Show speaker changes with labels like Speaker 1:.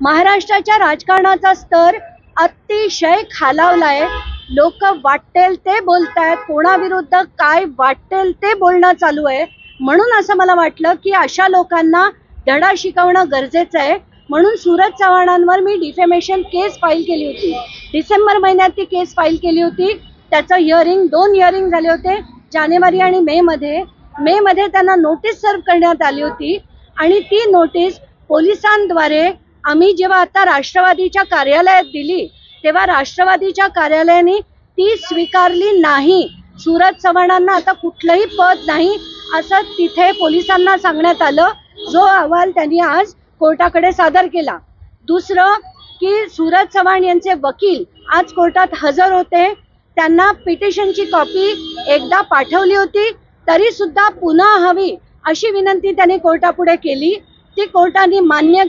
Speaker 1: महाराष्ट्राच्या राजकारणाचा स्तर अतिशय खालावलाय. लोक वाटेल ते बोलतायत कोणाविरुद्ध काय वाटेल ते बोलणं चालू आहे. म्हणून असं मला वाटलं की अशा लोकांना धडा शिकवणं गरजेचं आहे. म्हणून सूरज चव्हाणांवर मी डिफेमेशन केस फाईल केली होती. डिसेंबर महिन्यात ती केस फाईल केली होती. त्याचं हिअरिंग दोन हिअरिंग झाले होते जानेवारी आणि मे मध्ये. मे मध्ये त्यांना नोटीस सर्व करण्यात आली होती. आणि ती नोटीस पोलिसांद्वारे आम्ही जेव्हा आता राष्ट्रवादीच्या कार्यालयात दिली तेव्हा राष्ट्रवादीच्या कार्यालयाने ती स्वीकारली नाही. सूरज चव्हाणांना आता कुठलंही पद नाही असं तिथे पोलिसांना सांगण्यात आलं. जो अहवाल त्यांनी आज कोर्टाकडे सादर केला. दुसरं की सूरज चव्हाण यांचे वकील आज कोर्टात हजर होते. त्यांना पिटिशनची कॉपी एकदा पाठवली होती तरी सुद्धा पुन्हा हवी अशी विनंती त्यांनी कोर्टापुढे केली. ती कोर्टाने मान्य